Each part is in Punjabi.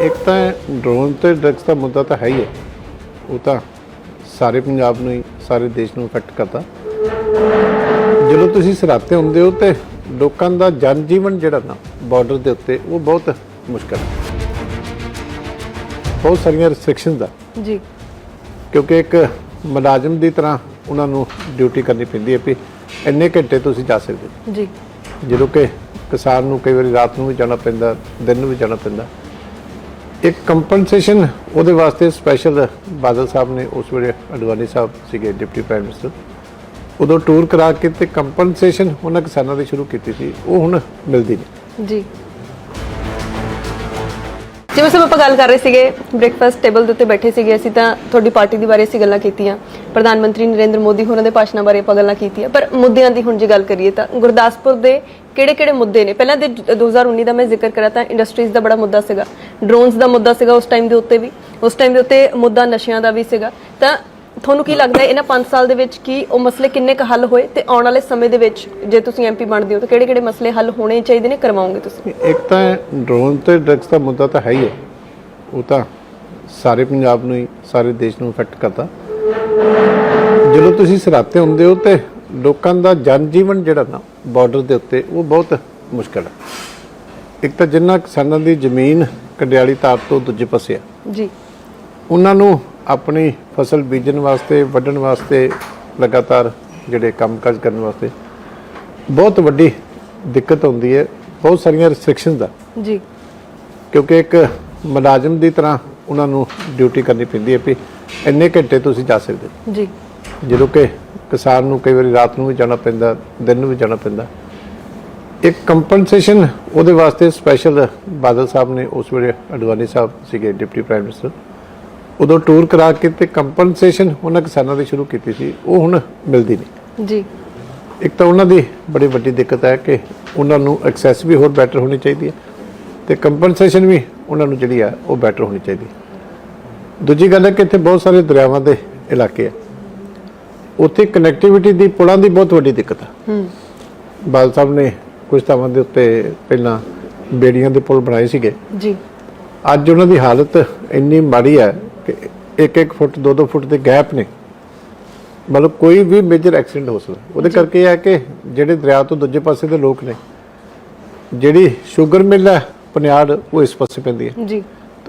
ਇੱਕ ਤਾਂ ਡਰੋਨ ਤੇ ਡਰੱਗਸ ਦਾ ਮੁੱਦਾ ਤਾਂ ਹੈ ਹੀ ਹੈ। ਉਹ ਤਾਂ ਸਾਰੇ ਪੰਜਾਬ ਨੂੰ ਹੀ ਸਾਰੇ ਦੇਸ਼ ਨੂੰ ਇਫੈਕਟ ਕਰਦਾ। ਜਦੋਂ ਤੁਸੀਂ ਸਰਾਤੇ ਹੁੰਦੇ ਹੋ ਤੇ ਲੋਕਾਂ ਦਾ ਜਨ ਜੀਵਨ ਜਿਹੜਾ ਨਾ ਬਾਰਡਰ ਦੇ ਉੱਤੇ ਉਹ ਬਹੁਤ ਮੁਸ਼ਕਲ ਹੈ। ਬਹੁਤ ਸਾਰੀਆਂ ਰੈਸਟ੍ਰਿਕਸ਼ਨਸ ਦਾ ਜੀ। ਕਿਉਂਕਿ ਇੱਕ ਮੁਲਾਜ਼ਮ ਦੀ ਤਰ੍ਹਾਂ ਉਹਨਾਂ ਨੂੰ ਡਿਊਟੀ ਕਰਨੀ ਪੈਂਦੀ ਹੈ ਵੀ ਇੰਨੇ ਘੰਟੇ ਤੁਸੀਂ ਜਾ ਸਕਦੇ ਜੀ। ਜਦੋਂ ਕਿ ਕਿਸਾਨ ਨੂੰ ਕਈ ਵਾਰੀ ਰਾਤ ਨੂੰ ਵੀ ਜਾਣਾ ਪੈਂਦਾ ਦਿਨ ਨੂੰ ਵੀ ਜਾਣਾ ਪੈਂਦਾ। ਇੱਕ ਕੰਪਨਸੇਸ਼ਨ ਉਹਦੇ ਵਾਸਤੇ ਸਪੈਸ਼ਲ ਬਾਦਲ ਸਾਹਿਬ ਨੇ ਉਸ ਵੇਲੇ ਅਡਵਾਨੀ ਸਾਹਿਬ ਸੀਗੇ, ਡਿਪਟੀ ਪ੍ਰਾਈਮ ਮਿਨਿਸਟਰ। ਉਦੋਂ ਟੂਰ ਕਰਾ ਕੇ ਤੇ ਕੰਪਨਸੇਸ਼ਨ ਉਹਨਾਂ ਕਿਸਾਨਾਂ ਦੀ ਸ਼ੁਰੂ ਕੀਤੀ ਸੀ, ਉਹ ਹੁਣ ਮਿਲਦੀ ਨਹੀਂ ਜੀ। ਜਿਵੇਂ ਸਭ ਆਪਾਂ ਗੱਲ ਕਰ ਰਹੇ ਸੀਗੇ ਬ੍ਰੇਕਫਾਸਟ ਟੇਬਲ ਦੇ ਉੱਤੇ ਬੈਠੇ ਸੀਗੇ, ਅਸੀਂ ਤਾਂ ਤੁਹਾਡੀ ਪਾਰਟੀ ਦੇ ਬਾਰੇ ਅਸੀਂ ਗੱਲਾਂ ਕੀਤੀਆਂ। ਪ੍ਰਧਾਨ ਮੰਤਰੀ ਨਰਿੰਦਰ ਮੋਦੀ ਹੋਰਾਂ ਦੇ ਭਾਸ਼ਣਾਂ ਬਾਰੇ ਆਪਾਂ ਗੱਲਾਂ ਕੀਤੀਆਂ। ਪਰ ਮੁੱਦਿਆਂ ਦੀ ਹੁਣ ਜੇ ਗੱਲ ਕਰੀਏ ਤਾਂ ਗੁਰਦਾਸਪੁਰ ਦੇ ਕਿਹੜੇ-ਕਿਹੜੇ ਮੁੱਦੇ ਨੇ? ਪਹਿਲਾਂ ਦੇ 2019 ਦਾ ਮੈਂ ਜ਼ਿਕਰ ਕਰਾਂ ਤਾਂ ਇੰਡਸਟਰੀਜ਼ ਦਾ ਬੜਾ ਮੁੱਦਾ ਸੀਗਾ। ਡਰੋਨਸ ਦਾ ਮੁੱਦਾ ਸੀਗਾ ਉਸ ਟਾਈਮ ਦੇ ਉੱਤੇ ਵੀ। ਉਸ ਟਾਈਮ ਦੇ ਉੱਤੇ ਮੁੱਦਾ ਨਸ਼ਿਆਂ ਦਾ ਵੀ ਸੀਗਾ। ਤਾਂ ਤੁਹਾਨੂੰ ਕੀ ਲੱਗਦਾ ਹੈ ਇਹਨਾਂ 5 ਸਾਲ ਦੇ ਵਿੱਚ ਕੀ ਉਹ ਮਸਲੇ ਕਿੰਨੇ ਕੁ ਹੱਲ ਹੋਏ ਤੇ ਆਉਣ ਵਾਲੇ ਸਮੇਂ ਦੇ ਵਿੱਚ ਜੇ ਤੁਸੀਂ ਐਮਪੀ ਬਣਦੇ ਹੋ ਤਾਂ ਕਿਹੜੇ-ਕਿਹੜੇ ਮਸਲੇ ਹੱਲ ਹੋਣੇ ਚਾਹੀਦੇ ਨੇ ਕਰਵਾਓਗੇ ਤੁਸੀਂ? ਇੱਕ ਤਾਂ ਡਰੋਨ ਤੇ ਡਰੱਗਸ ਦਾ ਮੁੱਦਾ ਤਾਂ ਹੈ ਹੀ ਹੈ। ਉਹ ਤਾਂ ਸਾਰੇ ਪੰਜਾਬ ਨੂੰ ਹੀ ਸਾਰੇ ਦੇਸ਼ ਨੂੰ ਇਫੈਕਟ ਕਰਦਾ। ਜਦੋਂ ਤੁਸੀਂ ਸਰਾਤੇ ਹੁੰਦੇ ਹੋ ਤੇ ਲੋਕਾਂ ਦਾ ਜਨ ਜੀਵਨ ਜਿਹੜਾ ਨਾ ਬਾਰਡਰ ਦੇ ਉੱਤੇ ਉਹ ਬਹੁਤ ਮੁਸ਼ਕਲ ਹੈ। ਇੱਕ ਤਾਂ ਜਿੰਨਾ ਕਿਸਾਨਾਂ ਦੀ ਜ਼ਮੀਨ ਕੰਡਿਆਲੀ ਤਾਰ ਤੋਂ ਦੂਜੇ ਪਾਸੇ ਆ। ਜੀ। ਉਹਨਾਂ ਨੂੰ ਆਪਣੀ ਫਸਲ ਬੀਜਣ ਵਾਸਤੇ ਵੱਢਣ ਵਾਸਤੇ ਲਗਾਤਾਰ ਜਿਹੜੇ ਕੰਮਕਾਜ ਕਰਨ ਵਾਸਤੇ ਬਹੁਤ ਵੱਡੀ ਦਿੱਕਤ ਹੁੰਦੀ ਹੈ ਬਹੁਤ ਸਾਰੀਆਂ ਰੈਸਟ੍ਰਿਕਸ਼ਨਸ ਦਾ ਜੀ। ਕਿਉਂਕਿ ਇੱਕ ਮੁਲਾਜ਼ਮ ਦੀ ਤਰ੍ਹਾਂ ਉਹਨਾਂ ਨੂੰ ਡਿਊਟੀ ਕਰਨੀ ਪੈਂਦੀ ਹੈ ਵੀ ਇੰਨੇ ਘੰਟੇ ਤੁਸੀਂ ਜਾ ਸਕਦੇ ਜੀ। ਜਦੋਂ ਕਿ ਕਿਸਾਨ ਨੂੰ ਕਈ ਵਾਰੀ ਰਾਤ ਨੂੰ ਵੀ ਜਾਣਾ ਪੈਂਦਾ ਦਿਨ ਨੂੰ ਵੀ ਜਾਣਾ ਪੈਂਦਾ। ਇੱਕ ਕੰਪਨਸੇਸ਼ਨ ਉਹਦੇ ਵਾਸਤੇ ਸਪੈਸ਼ਲ ਬਾਦਲ ਸਾਹਿਬ ਨੇ ਉਸ ਵੇਲੇ ਅਡਵਾਨੀ ਸਾਹਿਬ ਸੀਗੇ ਡਿਪਟੀ ਪ੍ਰਾਈਮ ਮਿਨਿਸਟਰ ਉਦੋਂ ਟੂਰ ਕਰਾ ਕੇ ਤੇ ਕੰਪਨਸੇਸ਼ਨ ਉਹਨਾਂ ਕਿਸਾਨਾਂ ਦੀ ਸ਼ੁਰੂ ਕੀਤੀ ਸੀ ਉਹ ਹੁਣ ਮਿਲਦੀ ਨਹੀਂ। ਜੀ। ਇੱਕ ਤਾਂ ਉਹਨਾਂ ਦੀ ਬੜੀ ਵੱਡੀ ਦਿੱਕਤ ਹੈ ਕਿ ਉਹਨਾਂ ਨੂੰ ਐਕਸੈਸ ਵੀ ਹੋਰ ਬੈਟਰ ਹੋਣੀ ਚਾਹੀਦੀ ਹੈ ਤੇ ਕੰਪਨਸੇਸ਼ਨ ਵੀ ਉਹਨਾਂ ਨੂੰ ਜਿਹੜੀ ਆ ਉਹ ਬੈਟਰ ਹੋਣੀ ਚਾਹੀਦੀ ਦੂਜੀ ਗੱਲ ਹੈ ਕਿ ਇੱਥੇ ਬਹੁਤ ਸਾਰੇ ਦਰਿਆਵਾਂ ਦੇ ਇਲਾਕੇ ਆ। ਉੱਥੇ ਕਨੈਕਟੀਵਿਟੀ ਦੀ ਪੁਲਾਂ ਦੀ ਬਹੁਤ ਵੱਡੀ ਦਿੱਕਤ ਆ। ਹੂੰ। ਬਾਲ ਸਾਹਿਬ ਨੇ ਕੁਝ ਥਾਵਾਂ ਦੇ ਉੱਤੇ ਪਹਿਲਾਂ ਬੇੜੀਆਂ ਦੇ ਪੁਲ ਬਣਾਏ ਸੀਗੇ। ਜੀ। ਅੱਜ ਉਹਨਾਂ ਦੀ ਹਾਲਤ ਇੰਨੀ ਮਾੜੀ ਹੈ ਕਿ ਇੱਕ ਇੱਕ ਫੁੱਟ ਦੋ ਦੋ ਫੁੱਟ ਦੇ ਗੈਪ ਨੇ। ਮਤਲਬ ਕੋਈ ਵੀ ਮੇਜਰ ਐਕਸੀਡੈਂਟ ਹੋ ਸਕਦਾ। ਉਹਦੇ ਕਰਕੇ ਇਹ ਹੈ ਕਿ ਜਿਹੜੇ ਦਰਿਆ ਤੋਂ ਦੂਜੇ ਪਾਸੇ ਦੇ ਲੋਕ ਨੇ ਜਿਹੜੀ ਸ਼ੂਗਰ ਮਿਲ ਹੈ ਪਨਿਆੜ ਉਹ ਇਸ ਪਾਸੇ ਪੈਂਦੀ ਹੈ। ਜੀ।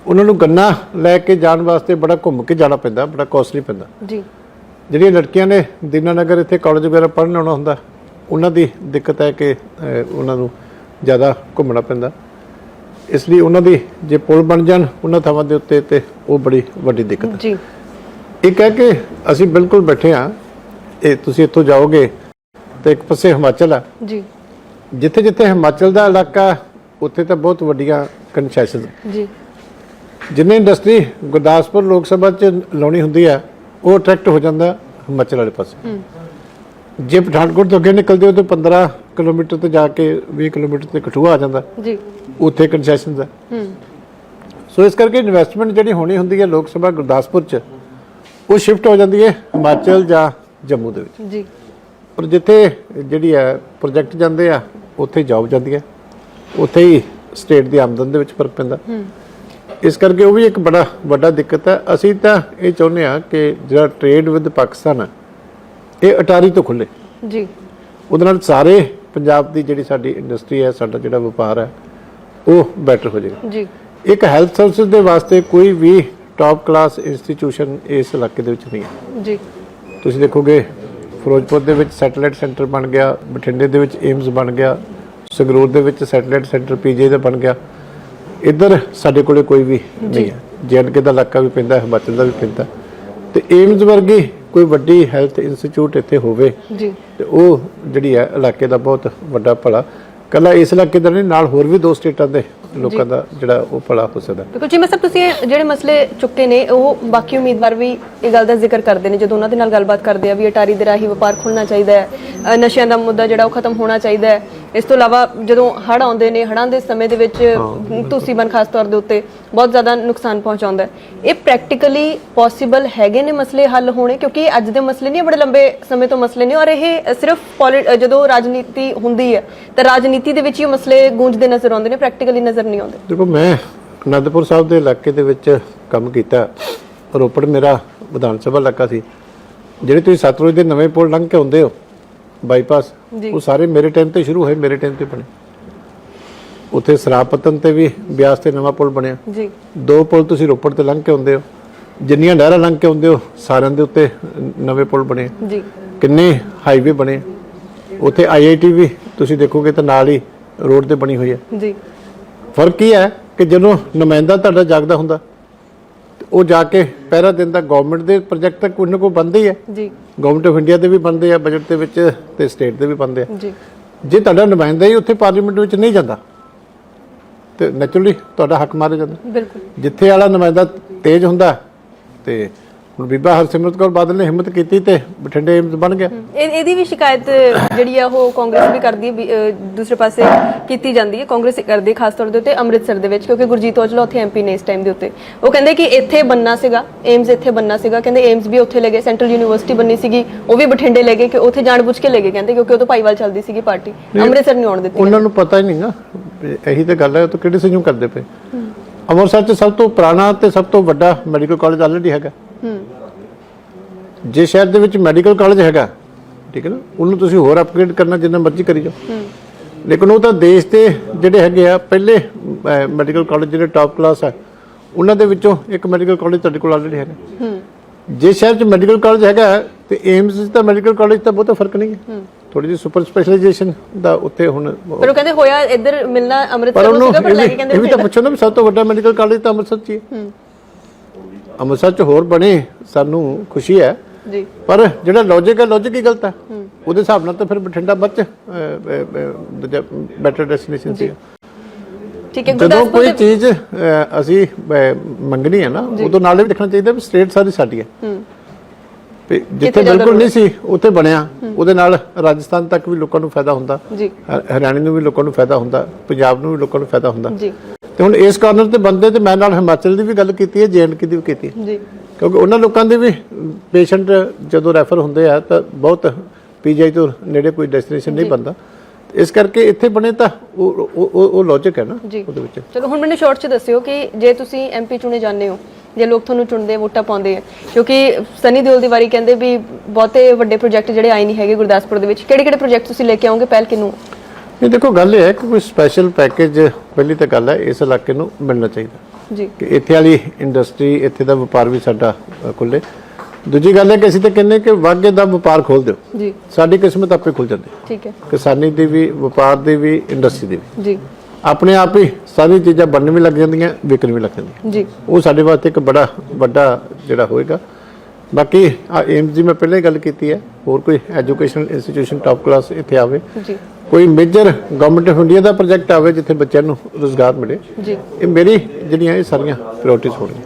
ਉਹਨਾਂ ਨੂੰ ਗੰਨਾ ਲੈ ਕੇ ਜਾਣ ਵਾਸਤੇ ਬੜਾ ਘੁੰਮ ਕੇ ਜਾਣਾ ਪੈਂਦਾ ਬੜਾ ਕੋਸਟਲੀ ਪੈਂਦਾ। ਜੀ। ਜਿਹੜੀਆਂ ਲੜਕੀਆਂ ਨੇ ਦੀਨਾਨਗਰ ਇੱਥੇ ਕਾਲਜ ਵਗੈਰਾ ਪੜ੍ਹਨ ਆਉਣਾ ਹੁੰਦਾ ਉਹਨਾਂ ਦੀ ਦਿੱਕਤ ਹੈ ਕਿ ਉਹਨਾਂ ਨੂੰ ਜ਼ਿਆਦਾ ਘੁੰਮਣਾ ਪੈਂਦਾ। ਇਸ ਲਈ ਉਹਨਾਂ ਦੀ ਜੇ ਪੁਲ ਬਣ ਜਾਣ ਉਹਨਾਂ ਥਾਵਾਂ ਦੇ ਉੱਤੇ ਤੇ ਉਹ ਬੜੀ ਵੱਡੀ ਦਿੱਕਤ ਹੈ। ਜੀ। ਇੱਕ ਹੈ ਕਿ ਅਸੀਂ ਬਿਲਕੁਲ ਬੈਠੇ ਆ ਇਹ ਤੁਸੀਂ ਇੱਥੋਂ ਜਾਓਗੇ ਤੇ ਇੱਕ ਪਾਸੇ ਹਿਮਾਚਲ ਆ। ਜੀ। ਜਿੱਥੇ ਜਿੱਥੇ ਹਿਮਾਚਲ ਦਾ ਇਲਾਕਾ ਉੱਥੇ ਤਾਂ ਬਹੁਤ ਵੱਡੀਆਂ ਕੰਸੈਸ਼ਨ ਜੀ। ਜਿੰਨੇ ਇੰਡਸਟਰੀ ਗੁਰਦਾਸਪੁਰ ਲੋਕ ਸਭਾ ਚ ਲਾਉਣੀ ਹੁੰਦੀ ਆ ਉਹ ਅਟਰੈਕਟ ਹੋ ਜਾਂਦਾ ਹਿਮਾਚਲ ਵਾਲੇ ਪਾਸੇ। ਜੇ ਪਠਾਨਕੋਟ ਤੋਂ ਅੱਗੇ ਨਿਕਲਦੇ ਹੋ ਤਾਂ 15 ਕਿਲੋਮੀਟਰ ਤੇ ਜਾ ਕੇ 20 ਕਿਲੋਮੀਟਰ ਤੇ ਕਠੂਆ ਆ ਜਾਂਦਾ। ਜੀ। ਉੱਥੇ ਕੰਸੈਸ਼ਨਸ ਆ। ਹੂੰ। ਸੋ ਇਸ ਕਰਕੇ ਇਨਵੈਸਟਮੈਂਟ ਜਿਹੜੀ ਹੋਣੀ ਹੁੰਦੀ ਹੈ ਲੋਕ ਸਭਾ ਗੁਰਦਾਸਪੁਰ ਚ ਉਹ ਸ਼ਿਫਟ ਹੋ ਜਾਂਦੀ ਹੈ ਹਿਮਾਚਲ ਜਾਂ ਜੰਮੂ ਦੇ ਵਿੱਚ। ਜੀ। ਪਰ ਜਿੱਥੇ ਜਿਹੜੀ ਹੈ ਪ੍ਰੋਜੈਕਟ ਜਾਂਦੇ ਆ ਉੱਥੇ ਜੌਬ ਜਾਂਦੀ ਹੈ। ਉੱਥੇ ਹੀ ਸਟੇਟ ਦੀ ਆਮਦਨ ਦੇ ਵਿੱਚ ਫ਼ਰਕ ਪੈਂਦਾ। ਇਸ ਕਰਕੇ ਉਹ ਵੀ ਇੱਕ ਬੜਾ ਵੱਡਾ ਦਿੱਕਤ ਹੈ। ਅਸੀਂ ਤਾਂ ਇਹ ਚਾਹੁੰਦੇ ਆ ਕਿ ਜਿਹੜਾ ਟ੍ਰੇਡ ਵਿਦ ਪਾਕਿਸਤਾਨ ਹੈ ਇਹ ਅਟਾਰੀ ਤੋਂ ਖੁੱਲੇ ਜੀ। ਉਹਦੇ ਨਾਲ ਸਾਰੇ ਪੰਜਾਬ ਦੀ ਜਿਹੜੀ ਸਾਡੀ ਇੰਡਸਟਰੀ ਹੈ ਸਾਡਾ ਜਿਹੜਾ ਵਪਾਰ ਹੈ ਉਹ ਬੈਟਰ ਹੋ ਜਾਏਗਾ। ਜੀ। ਇੱਕ ਹੈਲਥ ਸਰਵਿਸ ਦੇ ਵਾਸਤੇ ਕੋਈ ਵੀ ਟਾਪ ਕਲਾਸ ਇੰਸਟੀਟਿਊਸ਼ਨ ਇਸ ਇਲਾਕੇ ਦੇ ਵਿੱਚ ਨਹੀਂ ਹੈ। ਜੀ। ਤੁਸੀਂ ਦੇਖੋਗੇ ਫਿਰੋਜ਼ਪੁਰ ਦੇ ਵਿੱਚ ਸੈਟੇਲਾਈਟ ਸੈਂਟਰ ਬਣ ਗਿਆ ਬਠਿੰਡੇ ਦੇ ਵਿੱਚ ਏਮਸ ਬਣ ਗਿਆ ਸੰਗਰੂਰ ਦੇ ਵਿੱਚ ਸੈਟੇਲਾਈਟ ਸੈਂਟਰ ਪੀਜੀ ਦਾ ਬਣ ਗਿਆ। ਇੱਧਰ ਸਾਡੇ ਕੋਲੇ ਕੋਈ ਵੀ ਨਹੀਂ ਹੈ। ਜੇਐਨਕੇ ਦਾ ਇਲਾਕਾ ਵੀ ਪੈਂਦਾ ਹਿਮਾਚਲ ਦਾ ਵੀ ਪੈਂਦਾ ਤੇ ਏਮਸ ਵਰਗੀ ਕੋਈ ਵੱਡੀ ਹੈਲਥ ਇੰਸਟੀਚਿਊਟ ਇੱਥੇ ਹੋਵੇ ਜੀ। ਤੇ ਉਹ ਜਿਹੜੀ ਹੈ ਇਲਾਕੇ ਦਾ ਬਹੁਤ ਵੱਡਾ ਭਲਾ। ਕੱਲਾ ਇਸ ਇਲਾਕੇ ਦਾ ਨਹੀਂ ਨਾਲ ਹੋਰ ਵੀ ਦੋ ਸਟੇਟਾਂ ਦੇ ਲੋਕਾਂ ਦਾ ਜਿਹੜਾ ਉਹ ਭਲਾ ਹੋ ਸਕਦਾ। ਬਿਲਕੁਲ ਜਿਵੇਂ ਸਭ ਤੁਸੀਂ ਜਿਹੜੇ ਮਸਲੇ ਚੁੱਕੇ ਨੇ ਉਹ ਬਾਕੀ ਉਮੀਦਵਾਰ ਵੀ ਇਹ ਗੱਲ ਦਾ ਜ਼ਿਕਰ ਕਰਦੇ ਨੇ ਜਦੋਂ ਉਹਨਾਂ ਦੇ ਨਾਲ ਗੱਲਬਾਤ ਕਰਦੇ ਆ ਵੀ ਅਟਾਰੀ ਦੇ ਰਾਹੀਂ ਵਪਾਰ ਖੁੱਲਣਾ ਚਾਹੀਦਾ ਹੈ। ਅ, ਨਸ਼ਿਆਂ ਦਾ ਮੁੱਦਾ ਜਿਹੜਾ ਉਹ ਖਤਮ ਹੋਣਾ ਚਾਹੀਦਾ ਹੈ। ਇਸ ਤੋਂ ਇਲਾਵਾ ਜਦੋਂ ਹੜ੍ਹ ਆਉਂਦੇ ਨੇ ਹੜ੍ਹਾਂ ਦੇ ਸਮੇਂ ਦੇ ਵਿੱਚ ਤੁਸੀਂ ਬਨ ਖਾਸ ਤੌਰ ਦੇ ਉੱਤੇ ਬਹੁਤ ਜ਼ਿਆਦਾ ਨੁਕਸਾਨ ਪਹੁੰਚਾਉਂਦਾ ਹੈ। ਇਹ ਪ੍ਰੈਕਟੀਕਲੀ ਪੋਸੀਬਲ ਹੈਗੇ ਨੇ ਮਸਲੇ ਹੱਲ ਹੋਣੇ ਕਿਉਂਕਿ ਇਹ ਅੱਜ ਦੇ ਮਸਲੇ ਨਹੀਂ ਇਹ ਬੜੇ ਲੰਬੇ ਸਮੇਂ ਤੋਂ ਮਸਲੇ ਨੇ ਔਰ ਇਹ ਸਿਰਫ ਪੋਲੀ- ਅ, ਜਦੋਂ ਰਾਜਨੀਤੀ ਹੁੰਦੀ ਹੈ ਤਾਂ ਰਾਜਨੀਤੀ ਦੇ ਵਿੱਚ ਹੀ ਮਸਲੇ ਗੂੰਜਦੇ ਨਜ਼ਰ ਆਉਂਦੇ ਨੇ ਪ੍ਰੈਕਟੀਕਲੀ ਨਜ਼ਰ ਨਹੀਂ ਆਉਂਦੇ। ਦੇਖੋ ਮੈਂ ਅਨੰਦਪੁਰ ਸਾਹਿਬ ਦੇ ਇਲਾਕੇ ਦੇ ਵਿੱਚ ਕੰਮ ਕੀਤਾ ਰੋਪੜ ਮੇਰਾ ਵਿਧਾਨ ਸਭਾ ਇਲਾਕਾ ਸੀ। ਜਿਹੜੇ ਤੁਸੀਂ ਸਤਲੁਜ ਦੇ ਨਵੇਂ ਪੁਲ ਲੰਘ ਕੇ ਆਉਂਦੇ ਹੋ ਬਾਈਪਾਸ। ਜੀ। ਉਹ ਸਾਰੇ ਮੇਰੇ ਟਾਈਮ ਤੇ ਸ਼ੁਰੂ ਹੋਏ ਮੇਰੇ ਟਾਈਮ ਤੇ ਬਣੇ। ਉੱਥੇ ਸਰਾਪਤਨ ਤੇ ਵੀ ਬਿਆਸ ਤੇ ਨਵਾਂ ਪੁਲ ਬਣਿਆ। ਜੀ। ਦੋ ਪੁਲ ਤੁਸੀਂ ਰੋਪੜ ਤੇ ਲੰਘ ਕੇ ਆਉਂਦੇ ਹੋ। ਜਿੰਨੀਆਂ ਨਹਿਰਾਂ ਲੰਘ ਕੇ ਆਉਂਦੇ ਹੋ ਸਾਰਿਆਂ ਦੇ ਉੱਤੇ ਨਵੇਂ ਪੁਲ ਬਣੇ। ਜੀ। ਕਿੰਨੇ ਹਾਈਵੇ ਬਣੇ। ਉੱਥੇ ਆਈਆਈਟੀ ਵੀ ਤੁਸੀਂ ਦੇਖੋਗੇ ਤਾਂ ਨਾਲ ਹੀ ਰੋਡ ਤੇ ਬਣੀ ਹੋਈ ਹੈ। ਜੀ। ਫ਼ਰਕ ਕੀ ਹੈ ਕਿ ਜਦੋਂ ਨੁਮਾਇੰਦਾ ਤੁਹਾਡਾ ਜਾਗਦਾ ਹੁੰਦਾ ਉਹ ਜਾ ਕੇ ਪਹਿਰਾ ਦਿੰਦਾ। ਗਵਰਨਮੈਂਟ ਦੇ ਪ੍ਰੋਜੈਕਟ ਤਾਂ ਕੋਈ ਨਾ ਕੋਈ ਬੰਦੇ ਹੀ ਜੀ। ਗਵਰਨਮੈਂਟ ਆਫ ਇੰਡੀਆ ਦੇ ਵੀ ਬੰਦੇ ਆ ਬਜਟ ਦੇ ਵਿੱਚ ਤੇ ਸਟੇਟ ਦੇ ਵੀ ਬੰਦੇ ਆ। ਜੀ। ਜੇ ਤੁਹਾਡਾ ਨੁਮਾਇੰਦਾ ਹੀ ਉੱਥੇ ਪਾਰਲੀਮੈਂਟ ਵਿੱਚ ਨਹੀਂ ਜਾਂਦਾ ਤੇ ਨੈਚੁਰਲੀ ਤੁਹਾਡਾ ਹੱਕ ਮਾਰਿਆ ਜਾਂਦਾ। ਬਿਲਕੁਲ। ਜਿੱਥੇ ਵਾਲਾ ਨੁਮਾਇੰਦਾ ਤੇਜ਼ ਹੁੰਦਾ ਤੇ ਹੁਣ ਬੀਬਾ ਹਰਸਿਮਰਤ ਕੌਰ ਬਾਦਲ ਨੇ ਹਿੰਮਤ ਕੀਤੀ ਤੇ ਬਠਿੰਡੇ ਏਮਜ਼ ਬਣ ਗਿਆ। ਇਹ ਇਹਦੀ ਵੀ ਸ਼ਿਕਾਇਤ ਜਿਹੜੀ ਆ ਉਹ ਕਾਂਗਰਸ ਵੀ ਕਰਦੀ ਹੈ ਵੀ, ਅਹ, ਦੂਸਰੇ ਪਾਸੇ ਕੀਤੀ ਜਾਂਦੀ ਹੈ। ਕਾਂਗਰਸ ਹੀ ਕਰਦੀ ਹੈ ਖਾਸ ਤੌਰ ਦੇ ਉੱਤੇ ਅੰਮ੍ਰਿਤਸਰ ਦੇ ਵਿੱਚ ਕਿਉਂਕਿ ਗੁਰਜੀਤ ਔਜਲਾ ਉੱਥੇ ਐਮਪੀ ਨੇ ਇਸ ਟਾਈਮ ਦੇ ਉੱਤੇ। ਉਹ ਕਹਿੰਦੇ ਕਿ ਇੱਥੇ ਬੰਨਾ ਸੀਗਾ ਏਮਜ਼ ਇੱਥੇ ਬੰਨਾ ਸੀਗਾ। ਕਹਿੰਦੇ ਏਮਜ਼ ਵੀ ਉੱਥੇ ਲੈ ਗਏ ਸੈਂਟਰਲ ਯੂਨੀਵਰਸਿਟੀ ਬੰਨੀ ਸੀਗੀ। ਉਹ ਵੀ ਬਠਿੰਡੇ ਲੈ ਗਏ ਕਿ ਉੱਥੇ ਜਾਣਬੁੱਝ ਕੇ ਲੈ ਗਏ ਕਹਿੰਦੇ ਕਿਉਂਕਿ ਉਹ ਤੋਂ ਭਾਈਵਾਲ ਚੱਲਦੀ ਸੀਗੀ ਪਾਰਟੀ। ਅੰਮ੍ਰਿਤਸਰ ਨਹੀਂ ਆਉਣ ਦਿੱਤੀ। ਉਹਨਾਂ ਨੂੰ ਪਤਾ ਹੀ ਨਹੀਂ ਨਾ ਵੀ ਇਹੀ ਤਾਂ ਗੱਲ ਹੈ ਉਹ ਤਾਂ ਕਿਹੜੇ ਸੰਜੂ ਕਰਦੇ ਪਏ। ਅੰਮ੍ਰਿਤਸਰ 'ਚ ਸਭ ਤੋਂ ਪੁਰਾਣਾ ਤੇ ਸਭ ਤੋਂ ਵੱਡਾ ਮੈਡੀਕਲ ਕਾਲਜ ਆਲਰੇਡੀ ਹੈਗਾ। ਜੇ ਸ਼ਹਿਰ ਦੇ ਵਿੱਚ ਮੈਡੀਕਲ ਕਾਲਜ ਹੈਗਾ ਠੀਕ ਹੈ ਨਾ ਉਹਨੂੰ ਤੁਸੀਂ ਹੋਰ ਅਪਗ੍ਰੇਡ ਕਰਨਾ ਜਿੰਨਾ ਮਰਜ਼ੀ ਕਰੀ ਜਾਓ। ਲੇਕਿਨ ਉਹ ਤਾਂ ਦੇਸ਼ ਦੇ ਜਿਹੜੇ ਹੈਗੇ ਆ ਪਹਿਲੇ ਮੈਡੀਕਲ ਕਾਲਜ ਜਿਹੜੇ ਟਾਪ ਕਲਾਸ ਆ ਉਹਨਾਂ ਦੇ ਵਿੱਚੋਂ ਇੱਕ ਮੈਡੀਕਲ ਕਾਲਜ ਤੁਹਾਡੇ ਕੋਲ ਆਲਰੇਡੀ ਹੈਗਾ। ਹੂੰ। ਜੇ ਸ਼ਹਿਰ 'ਚ ਮੈਡੀਕਲ ਕਾਲਜ ਹੈਗਾ ਤੇ ਏਮਸ 'ਚ ਤਾਂ ਮੈਡੀਕਲ ਕਾਲਜ ਤਾਂ ਬਹੁਤਾ ਫ਼ਰਕ ਨਹੀਂ ਹੈ। ਥੋੜੀ ਜਿਹੀ ਸੁਪਰ ਸਪੈਸ਼ਲਾਈਜੇਸ਼ਨ ਦਾ ਉੱਥੇ ਹੁਣ ਪਰ ਉਹ ਕਹਿੰਦੇ ਹੋਇਆ ਇੱਧਰ ਮਿਲਣਾ ਅੰਮ੍ਰਿਤਸਰ ਨੂੰ ਸੀਗਾ ਪਰ ਲੈ ਕੇ ਕਹਿੰਦੇ ਇਹ ਵੀ ਤਾਂ। ਪੁੱਛੋ ਨਾ ਵੀ ਸਭ ਤੋਂ ਵੱਡਾ ਮੈਡੀਕਲ ਕਾਲਜ ਤਾਂ ਅੰਮ੍ਰਿਤਸਰ 'ਚ ਹੀ ਹੈ। ਹੂੰ। ਅੰਮ੍ਰਿਤਸਰ 'ਚ ਹੋਰ ਬਣੇ ਸਾਨੂੰ ਖੁਸ਼ੀ ਹੈ। ਜੀ। ਪਰ ਜਿਹੜਾ ਲੌਜੀਕ ਹੈ ਲੌਜੀਕ ਹੀ ਗਲਤ ਹੈ। ਉਹਦੇ ਹਿਸਾਬ ਨਾਲ ਤਾਂ ਫਿਰ ਬਠਿੰਡਾ ਬੱਚ ਬੈਟਰ ਡੈਸਟੀਨੇਸ਼ਨ ਸੀ। ਠੀਕ ਹੈ ਜਦੋਂ ਕੋਈ ਚੀਜ਼ ਅਸੀਂ ਮੰਗਣੀ ਹੈ ਨਾ ਉਦੋਂ ਨਾਲ ਵੀ ਦੇਖਣਾ ਚਾਹੀਦਾ ਵੀ ਸਟੇਟ ਸਾਰੀ ਸਾਡੀ ਹੈ। ਜਿੱਥੇ ਬਿਲਕੁਲ ਨਹੀਂ ਸੀ ਉੱਥੇ ਬਣਿਆ। ਉਹਦੇ ਨਾਲ ਰਾਜਸਥਾਨ ਤੱਕ ਵੀ ਲੋਕਾਂ ਨੂੰ ਫਾਇਦਾ ਹੁੰਦਾ। ਹਰਿਆਣੇ ਨੂੰ ਵੀ ਲੋਕਾਂ ਨੂੰ ਫਾਇਦਾ ਹੁੰਦਾ। ਪੰਜਾਬ ਨੂੰ ਵੀ ਲੋਕਾਂ ਨੂੰ ਫਾਇਦਾ ਹੁੰਦਾ। ਜੀ। ਤੇ ਹੁਣ ਇਸ ਕਾਰਨਰ ਤੇ ਬੰਦੇ ਤੇ ਮੈਂ ਨਾਲ ਹਿਮਾਚਲ ਦੀ ਵੀ ਗੱਲ ਕੀਤੀ ਹੈ ਜੇਐਨਕੇ ਦੀ ਵੀ ਕੀਤੀ ਹੈ। ਜੀ। ਕਿਉਂਕਿ ਉਹਨਾਂ ਲੋਕਾਂ ਦੇ ਵੀ ਪੇਸ਼ੈਂਟ ਜਦੋਂ ਰੈਫਰ ਹੁੰਦੇ ਆ ਤਾਂ ਬਹੁਤ ਪੀਜੀਆਈ ਤੋਂ ਨੇੜੇ ਕੋਈ ਡੈਸਟੀਨੇਸ਼ਨ ਨਹੀਂ ਬੰਦਾ ਇਸ ਕਰਕੇ ਇੱਥੇ ਬਣੇ ਤਾਂ ਉਹ ਉਹ ਉਹ ਲੌਜੀਕ ਹੈ ਨਾ। ਉਹਦੇ ਵਿੱਚ। ਚਲੋ ਹੁਣ ਮੈਨੂੰ ਸ਼ਾਰਟ ਚ ਦੱਸਿਓ ਕਿ ਜੇ ਤੁਸੀਂ ਐਮਪੀ ਚੁਣੇ ਜਾਂਦੇ ਹੋ ਜੇ ਲੋਕ ਤੁਹਾਨੂੰ ਚੁਣਦੇ ਵੋਟਾਂ ਪਾਉਂਦੇ ਆ ਕਿਉਂਕਿ ਸਨੀ ਦਿਓਲ ਦੀ ਵਾਰੀ ਕਹਿੰਦੇ ਵੀ ਬਹੁਤੇ ਵੱਡੇ ਪ੍ਰੋਜੈਕਟ ਜਿਹੜੇ ਆਏ ਨਹੀਂ ਹੈਗੇ ਗੁਰਦਾਸਪੁਰ ਦੇ ਵਿੱਚ ਕਿਹੜੇ ਕਿਹੜੇ ਪ੍ਰੋਜੈਕਟ ਤੁਸੀਂ ਲੈ ਕੇ ਆਓਗੇ ਪਹਿਲ ਕਿਨੂੰ ਇਹ ਦੇਖੋ ਗੱਲ ਇਹ ਹੈ ਕਿ ਕੋਈ ਸਪੈਸ਼ਲ ਪੈਕੇਜ ਪਹਿਲੀ ਤਾਂ ਗੱਲ ਹੈ ਇਸ ਇਲਾਕੇ ਨੂੰ ਮਿਲਣਾ ਚਾਹੀਦਾ। ਜੀ। ਕਿ ਇੱਥੇ ਵਾਲੀ ਇੰਡਸਟਰੀ ਇੱਥੇ ਦਾ ਵਪਾਰ ਵੀ ਸਾਡਾ ਅ, ਖੁੱਲੇ ਦੂਜੀ ਗੱਲ ਹੈ ਕਿ ਅਸੀਂ ਤਾਂ ਕਹਿੰਦੇ ਕਿ ਵਾਗੇ ਦਾ ਵਪਾਰ ਖੋਲ ਦਿਓ। ਜੀ। ਸਾਡੀ ਕਿਸਮਤ ਆਪੇ ਖੁੱਲ ਜਾਂਦੀ ਠੀਕ ਹੈ। ਕਿਸਾਨੀ ਦੀ ਵੀ ਵਪਾਰ ਦੀ ਵੀ ਇੰਡਸਟਰੀ ਦੀ ਵੀ। ਜੀ। ਆਪਣੇ ਆਪ ਹੀ ਸਾਰੀ ਚੀਜ਼ਾਂ ਬਣਨ ਵੀ ਲੱਗ ਜਾਂਦੀਆਂ ਵਿਕਣ ਵੀ ਲੱਗ ਜਾਂਦੀਆਂ। ਜੀ। ਉਹ ਸਾਡੇ ਵਾਸਤੇ ਇੱਕ ਬੜਾ ਵੱਡਾ ਜਿਹੜਾ ਹੋਏਗਾ। ਬਾਕੀ ਏਮਸ ਦੀ ਮੈਂ ਪਹਿਲਾਂ ਹੀ ਗੱਲ ਕੀਤੀ ਹੈ। ਹੋਰ ਕੋਈ ਐਜੂਕੇਸ਼ਨਲ ਇੰਸਟੀਟਿਊਸ਼ਨ ਟਾਪ ਕਲਾਸ ਇੱਥੇ ਆਵੇ। ਜੀ। ਕੋਈ ਮੇਜਰ ਗਵਰਨਮੈਂਟ ਆਫ ਇੰਡੀਆ ਦਾ ਪ੍ਰੋਜੈਕਟ ਆਵੇ ਜਿੱਥੇ ਬੱਚਿਆਂ ਨੂੰ ਰੋਜ਼ਗਾਰ ਮਿਲੇ। ਜੀ। ਇਹ ਮੇਰੀ ਜਿਹੜੀਆਂ ਇਹ ਸਾਰੀਆਂ ਪ੍ਰਾਇੋਰਟੀਜ਼ ਹੋਣਗੀਆਂ।